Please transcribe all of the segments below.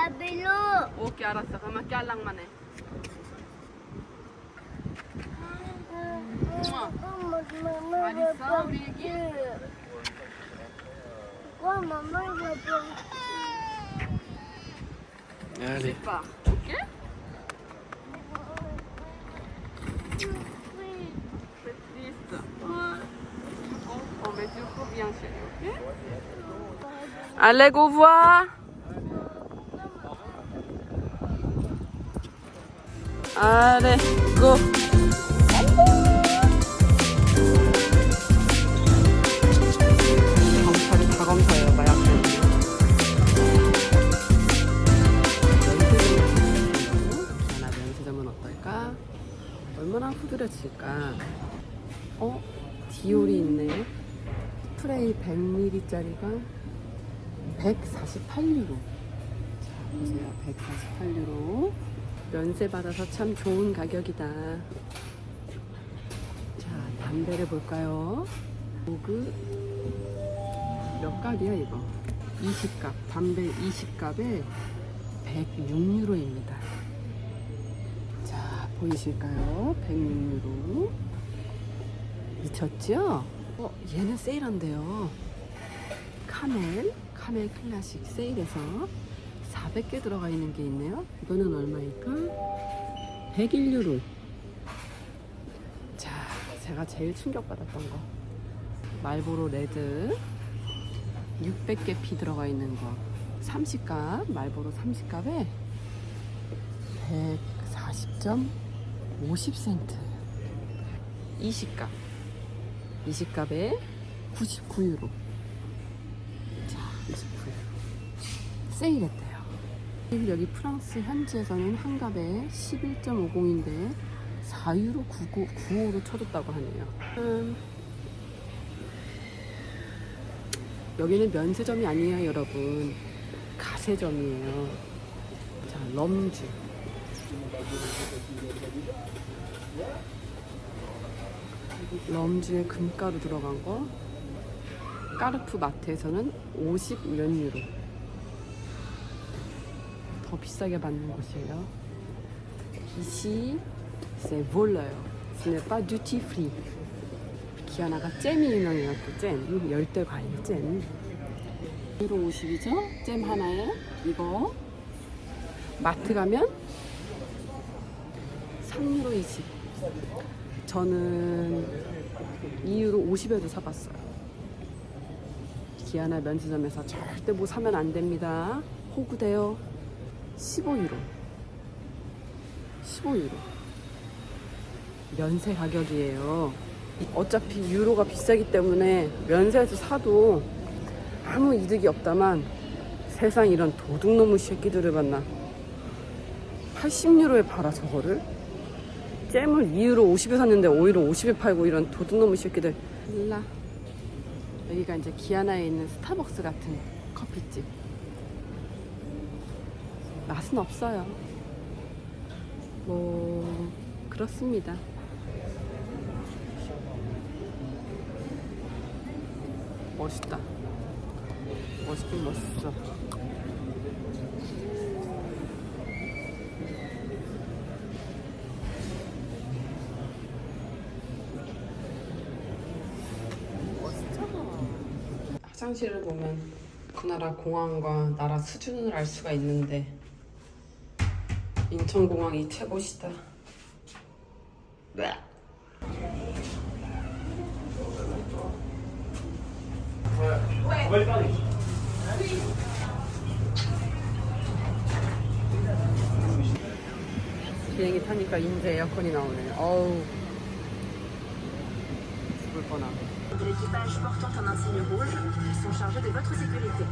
wala sabi lo. 오케이 알았어. 그러면 깨알랑만 해. 잘 있어, 우리 애기? 와, mamãe vai pra... Allez. 오빠. 오케이? C'est triste. Oh, mais du coup, bien chérie, ok? Allez, go voir. Allez, go. 검사를 다 검사해요, 마약을. 하나 면세점은 어떨까? 얼마나 후드려질까? 어? 디올이 있네. 스프레이 100ml짜리가 148유로. 자, 보세요. 148유로. 면세 받아서 참 좋은 가격이다. 자, 담배를 볼까요? 보그 몇 갑이야 이거? 20갑. 담배 20갑에 106유로입니다. 자, 보이실까요? 106유로. 미쳤죠? 어, 얘는 세일한대요. 카멜, 카멜 클래식 세일해서 400개 들어가 있는 게 있네요. 이거는 얼마일까? 101유로. 자, 제가 제일 충격받았던 거. 말보로 레드 600개 피 들어가 있는 거. 30갑, 말보로 30갑에 140.50센트. 20갑. 20갑에 99유로. 자, 99유로. 세일했대요. 여기 프랑스 현지에서는 한 갑에 11.50인데 4유로 99, 95로 쳐줬다고 하네요. 음, 여기는 면세점이 아니에요, 여러분. 가세점이에요. 자, 럼주. 럼주에 금가루 들어간 거. 까르프 마트에서는 50몇 유로. 더 비싸게 받는 곳이에요. 이시 c'est voleur. Ce n'est pas duty free. 기아나가 잼이 유명해요. 또 잼. 열대 과일 잼. 1로 50이죠? 잼 하나에 이거 마트 가면 3유로 20. 저는 2유로 50에도 사봤어요. 기아나 면세점에서 절대 뭐 사면 안 됩니다. 호구돼요. 15유로. 15유로. 면세 가격이에요. 어차피 유로가 비싸기 때문에 면세에서 사도 아무 이득이 없다만 세상 이런 도둑놈의 새끼들을 만나 80유로에 팔아 저거를 잼을 2유로 50에 샀는데 5유로 50에 팔고 이런 도둑놈의 새끼들 일라 여기가 이제 기아나에 있는 스타벅스 같은 커피집 맛은 없어요. 뭐 그렇습니다. 멋있다. 멋있긴 멋있어. 화장실을 보면 그 나라 공항과 나라 수준을 알 수가 있는데 인천공항이 최고시다. 네. 비행기 타니까 인제 에어컨이 나오네. 어우. 죽을 뻔하네. L'équipage portant un insigne rouge sont chargés de votre sécurité.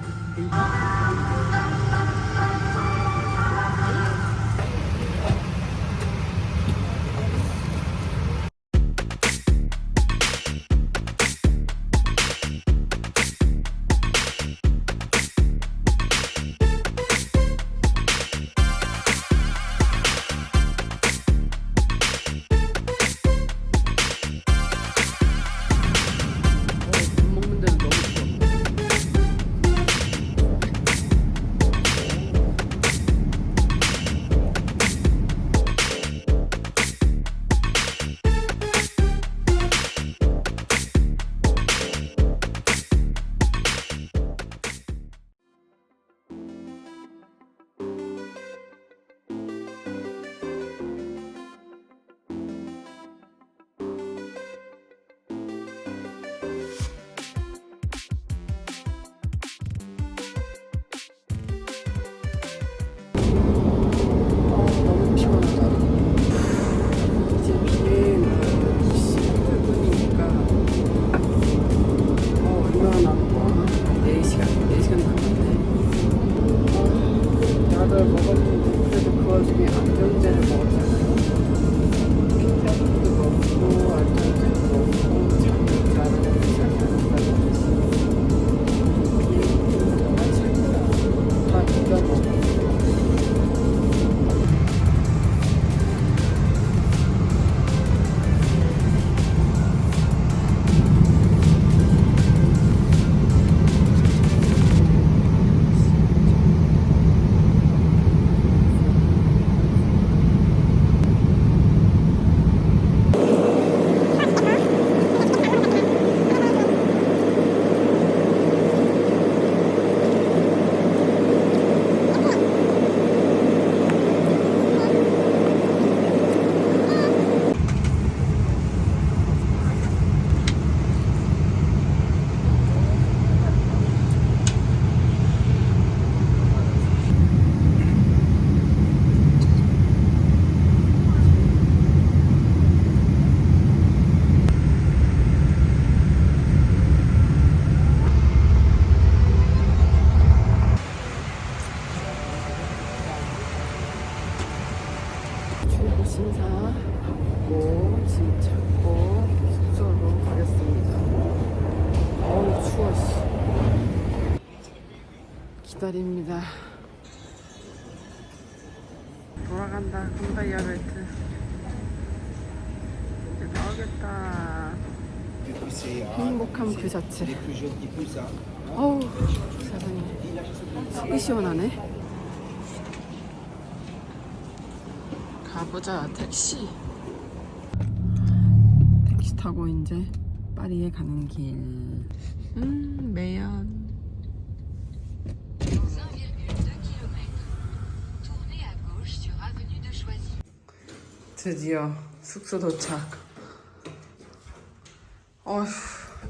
신사 받고 짐 찾고 숙소로 가겠습니다. 어우 추워 기다립니다. 돌아간다 컴바이어 벨트. 이제 나오겠다. 행복함 그 자체. 어우 세상에. 속이 시원하네. 가보자 택시. 택시 타고 이제 파리에 가는 길. 음 매연. Dans 1,2 km, tournez à gauche sur avenue de Choisy. 드디어 숙소 도착. 어휴,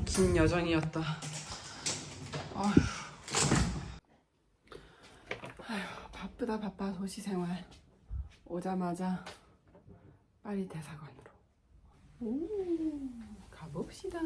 긴 여정이었다. 어휴. 아휴, 바쁘다 바빠 도시 생활. 오자마자 파리 대사관으로. 오, 가봅시다.